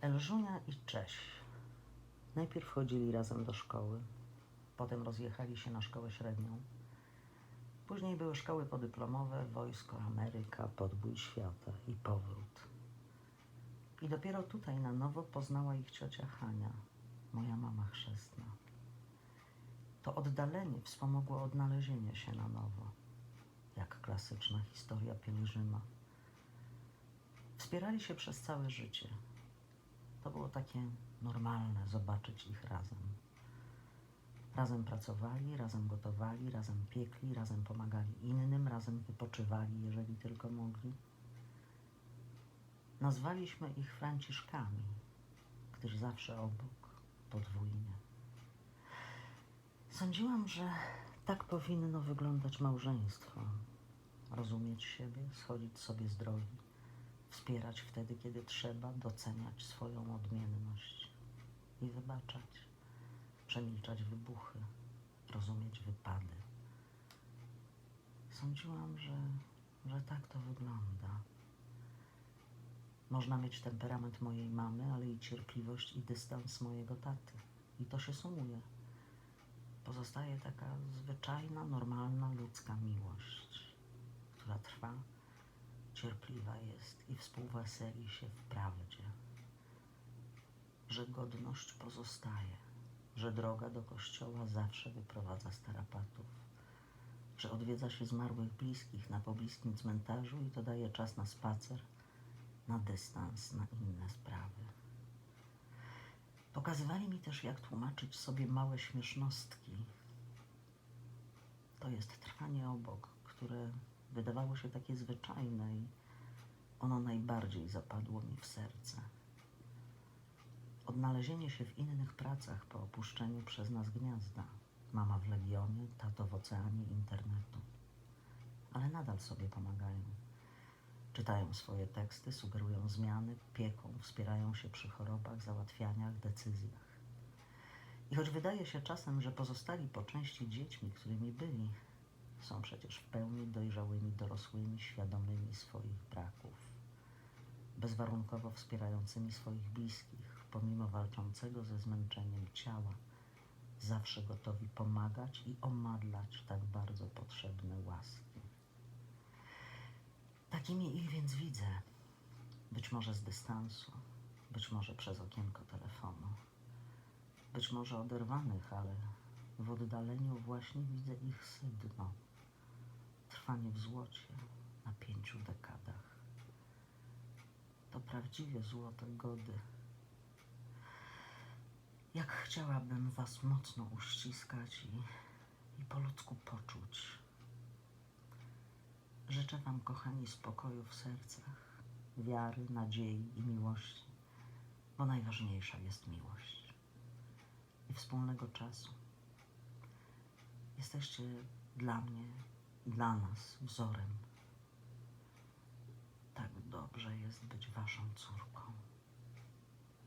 Elżunia i Cześ najpierw chodzili razem do szkoły, potem rozjechali się na szkołę średnią. Później były szkoły podyplomowe, wojsko, Ameryka, podbój świata i powrót. I dopiero tutaj na nowo poznała ich ciocia Hania, moja mama chrzestna. To oddalenie wspomogło odnalezienie się na nowo, jak klasyczna historia pielgrzyma. Wspierali się przez całe życie. To było takie normalne zobaczyć ich razem. Razem pracowali, razem gotowali, razem piekli, razem pomagali innym, razem wypoczywali, jeżeli tylko mogli. Nazwaliśmy ich Franciszkami, gdyż zawsze obok, podwójnie. Sądziłam, że tak powinno wyglądać małżeństwo. Rozumieć siebie, schodzić sobie z drogi, wspierać wtedy, kiedy trzeba, doceniać swoją odmienność i wybaczać, przemilczać wybuchy, rozumieć wypady. Sądziłam, że, że tak to wygląda. Można mieć temperament mojej mamy, ale i cierpliwość i dystans mojego taty. I to się sumuje. Pozostaje taka zwyczajna, normalna ludzka miłość, która trwa, cierpliwa jest i współweseli się w prawdzie. Że godność pozostaje, że droga do kościoła zawsze wyprowadza z tarapatów, że odwiedza się zmarłych bliskich na pobliskim cmentarzu i to daje czas na spacer, na dystans, na inne sprawy. Pokazywali mi też, jak tłumaczyć sobie małe śmiesznostki. To jest trwanie obok, które wydawało się takie zwyczajne i ono najbardziej zapadło mi w serce. Odnalezienie się w innych pracach po opuszczeniu przez nas gniazda. Mama w legionie, tato w oceanie internetu. Ale nadal sobie pomagają. Czytają swoje teksty, sugerują zmiany, pieką, wspierają się przy chorobach, załatwianiach, decyzjach. I choć wydaje się czasem, że pozostali po części dziećmi, którymi byli, są przecież w pełni dojrzałymi dorosłymi, świadomymi swoich braków, bezwarunkowo wspierającymi swoich bliskich, pomimo walczącego ze zmęczeniem ciała, zawsze gotowi pomagać i omadlać tak bardzo potrzebne łaski. Takimi ich więc widzę. Być może z dystansu, być może przez okienko telefonu, być może oderwanych, ale w oddaleniu właśnie widzę ich sedno. Trwanie w złocie na pięciu dekadach. To prawdziwie złote gody. Jak chciałabym Was mocno uściskać i, i po ludzku poczuć. Życzę Wam, kochani, spokoju w sercach, wiary, nadziei i miłości, bo najważniejsza jest miłość i wspólnego czasu. Jesteście dla mnie i dla nas wzorem. Tak dobrze jest być Waszą córką.